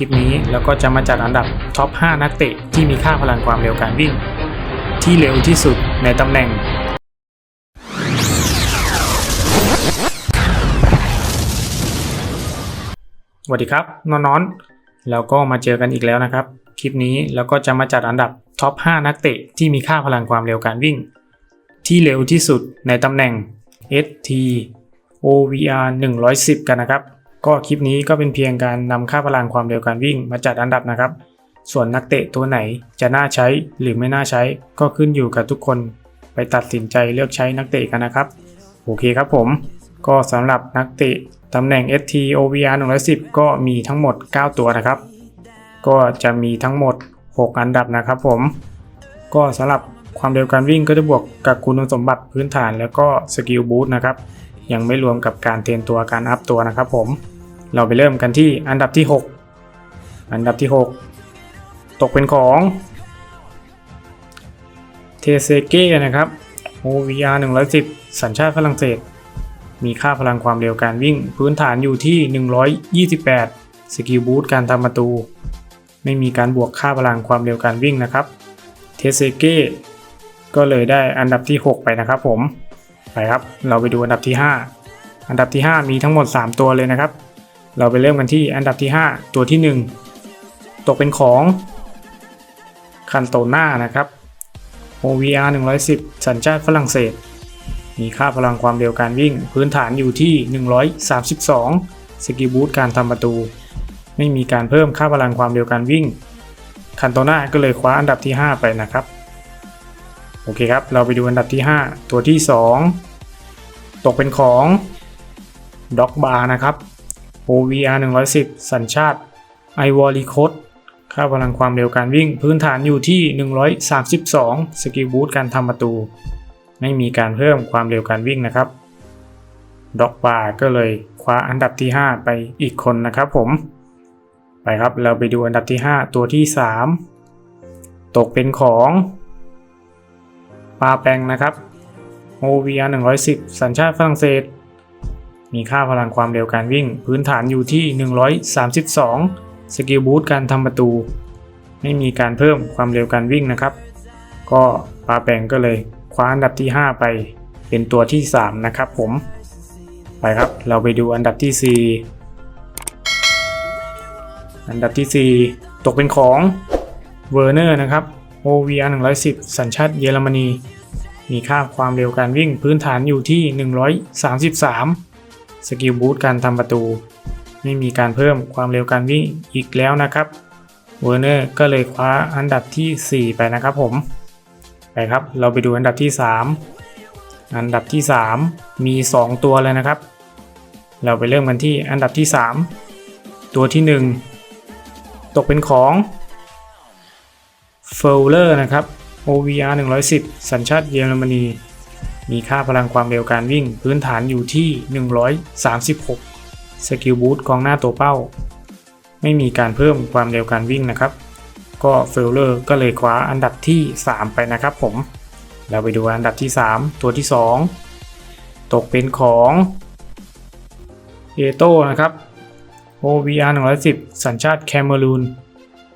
ลิปนี้ แล้วก็จะมาจัดอันดับท็อป 5 นักเตะที่มีค่าพลังความเร็วการวิ่ง ที่เร็วที่สุดในตำแหน่ง สวัสดีครับนอนนอนแล้วก็มาเจอกันอีกแล้วนะครับ คลิปนี้แล้วก็จะมาจัดอันดับท็อป 5 นักเตะที่มีค่าพลังความเร็วการวิ่ง ที่เร็วที่สุดในตำแหน่ง ST OVR 110 กันนะครับ ก็คลิปนี้ก็เป็นเพียงการนำค่าพลังความเร็วการวิ่งมาจัดอันดับนะครับ ส่วนนักเตะตัวไหนจะน่าใช้หรือไม่น่าใช้ ก็ขึ้นอยู่กับทุกคนไปตัดสินใจเลือกใช้นักเตะกันนะครับ โอเคครับผม ก็สำหรับนักเตะตำแหน่ง ST OVR 110 ก็มีทั้งหมด 9 ตัวนะครับ ก็จะมีทั้งหมด 6 อันดับนะครับผม ก็สำหรับความเร็วการวิ่งก็จะบวกกับคุณสมบัติพื้นฐานแล้วก็สกิลบูสต์นะครับ ยังไม่รวมกับการเทรนตัวการอัพตัวนะครับผม เราไปเริ่มกันที่อันดับที่ 6 อันดับที่ 6 ตกเป็นของเทเซเก้นะครับ OVR 110 สัญชาติฝรั่งเศส มีค่าพลังความเร็วการวิ่ง พื้นฐานอยู่ที่ 128 สกิลบูตการทำประตู ไม่มีการบวกค่าพลังความเร็วการวิ่งนะครับ เทเซเก้ก็เลยได้อันดับที่ 6 ไปนะครับผม ไปครับ เราไปดูอันดับที่ 5 อันดับที่ 5 มีทั้งหมด 3 ตัวเลยนะครับ เราไปเริ่มกันที่อันดับที่ 5 ตัวที่ 1 ตกเป็นของคันโตน่านะครับ OVR 110 สัญชาติฝรั่งเศส มีค่าพลังความเร็วการวิ่ง พื้นฐานอยู่ที่ 132 สกิลบูสต์การทำประตู ไม่มีการเพิ่มค่าพลังความเร็วการวิ่ง คันโตน่าก็เลยคว้าอันดับที่ 5 ไปนะครับ อเคครับ เราไปดูอันดับที่ 5 ตัวที่ 2 ตกเป็นของด็อกบาร์นะครับ OVR 110 สัญชาติไอวอรีโคดค่าพลังความเร็วการวิ่ง พื้นฐานอยู่ที่ 132 สกิลบูสต์การทำประตู ไม่มีการเพิ่มความเร็วการวิ่งนะครับด็อกบาร์ก็เลยคว้าอันดับที่ 5 ไปอีกคนนะครับผม ไปครับเราไปดูอันดับที่ 5 ตัวที่ 3 ตกเป็นของ ปาแปงนะครับ OVR 110 สัญชาติฝรั่งเศส มีค่าพลังความเร็วการวิ่ง พื้นฐานอยู่ที่ 132 สกิลบูตการทำประตู ไม่มีการเพิ่มความเร็วการวิ่งนะครับ ก็ปาแปงก็เลยคว้าอันดับที่ 5 ไปเป็นตัวที่ 3 นะครับผม ไปครับเราไปดูอันดับที่ 4 อันดับที่ 4 ตกเป็นของเวอร์เนอร์นะครับ OVR 110 สัญชาติเยอรมนี มีค่าความเร็วการวิ่งพื้นฐานอยู่ที่ 133 สกิลบูตการทำประตู ไม่มีการเพิ่มความเร็วการวิ่งอีกแล้วนะครับเวอร์เนอร์ก็เลยคว้าอันดับที่ 4 ไปนะครับผม ไปครับ เราไปดูอันดับที่ 3 อันดับที่ 3 มี 2 ตัวเลยนะครับ เราไปเริ่มกันที่อันดับที่ 3 ตัวที่ 1 ตกเป็นของ f o w l e r นะครับ OVR 110 สัญชาติเยอรมนี มีค่าพลังความเร็วการวิ่ง พื้นฐานอยู่ที่ 136 สกิลบูสต์กองหน้าตัวเป้า ไม่มีการเพิ่มความเร็วการวิ่งนะครับ ก็ f o w l e r ก็เลยคว้าอันดับที่ 3 ไปนะครับผม เราไปดูอันดับที่ 3 ตัวที่ 2 ตกเป็นของเอโต้นะครับ OVR 110 สัญชาติแคเมรูน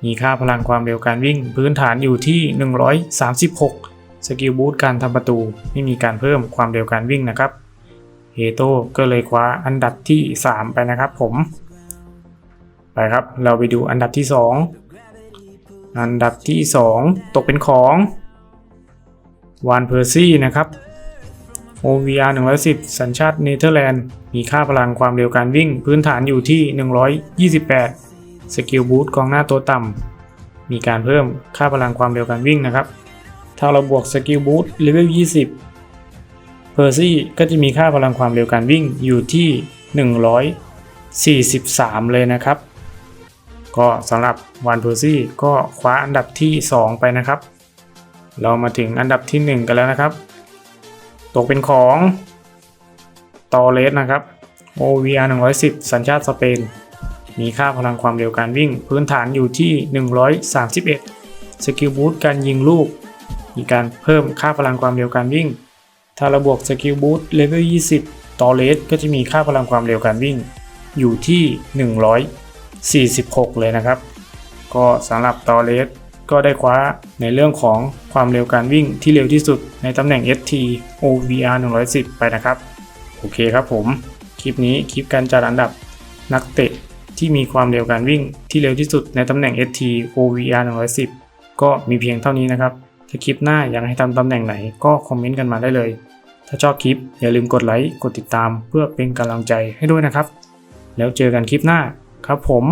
มีค่าพลังความเร็วการวิ่งพื้นฐานอยู่ที่ 136 สกิลบูตการทำประตู ไม่มีการเพิ่มความเร็วการวิ่งนะครับ เฮโตก็เลยคว้าอันดับที่ 3 ไปนะครับผม ไปครับ เราไปดูอันดับที่ 2 อันดับที่ 2 ตกเป็นของวานเพอร์ซี่นะครับ OVR 110 สัญชาติเนเธอร์แลนด์ มีค่าพลังความเร็วการวิ่งพื้นฐานอยู่ที่ 128 สกิลบูสต์กองหน้าตัวต่ำมีการเพิ่มค่าพลังความเร็วการวิ่งนะครับ ถ้าเราบวกสกิลบูสต์เลเวล20เพอร์ซี่ก็จะมีค่าพลังความเร็วการวิ่งอยู่ที่ 143 เลยนะครับ ก็สำหรับวานเพอร์ซี่ก็คว้าอันดับที่ 2 ไปนะครับ เรามาถึงอันดับที่ 1 กันแล้วนะครับ ตกเป็นของตอเลสนะครับ OVR 110 สัญชาติสเปน มีค่าพลังความเร็วการวิ่ง พื้นฐานอยู่ที่ 131 สกิลบูสต์การยิงลูก มีการเพิ่มค่าพลังความเร็วการวิ่ง ถ้าราบวกสกิลบูสต์เลเวล 20ตอเลสก็จะมีค่าพลังความเร็วการวิ่ง อยู่ที่46 เลยนะครับ ก็สำหรับตอเลสก็ได้คว้าในเรื่องของความเร็วการวิ่งที่เร็วที่สุดในตำแหน่ง ST OVR 110 ไปนะครับ โอเคครับผม คลิปนี้คลิปการจัดอันดับนักเตะ ที่มีความเร็วการวิ่งที่เร็วที่สุดในตำแหน่ง ST OVR 110 ก็มีเพียงเท่านี้นะครับ ถ้าคลิปหน้าอยากให้ทำตำแหน่งไหนก็คอมเมนต์กันมาได้เลย ถ้าชอบคลิปอย่าลืมกดไลค์ กดติดตาม เพื่อเป็นกำลังใจให้ด้วยนะครับ แล้วเจอกันคลิปหน้าครับผม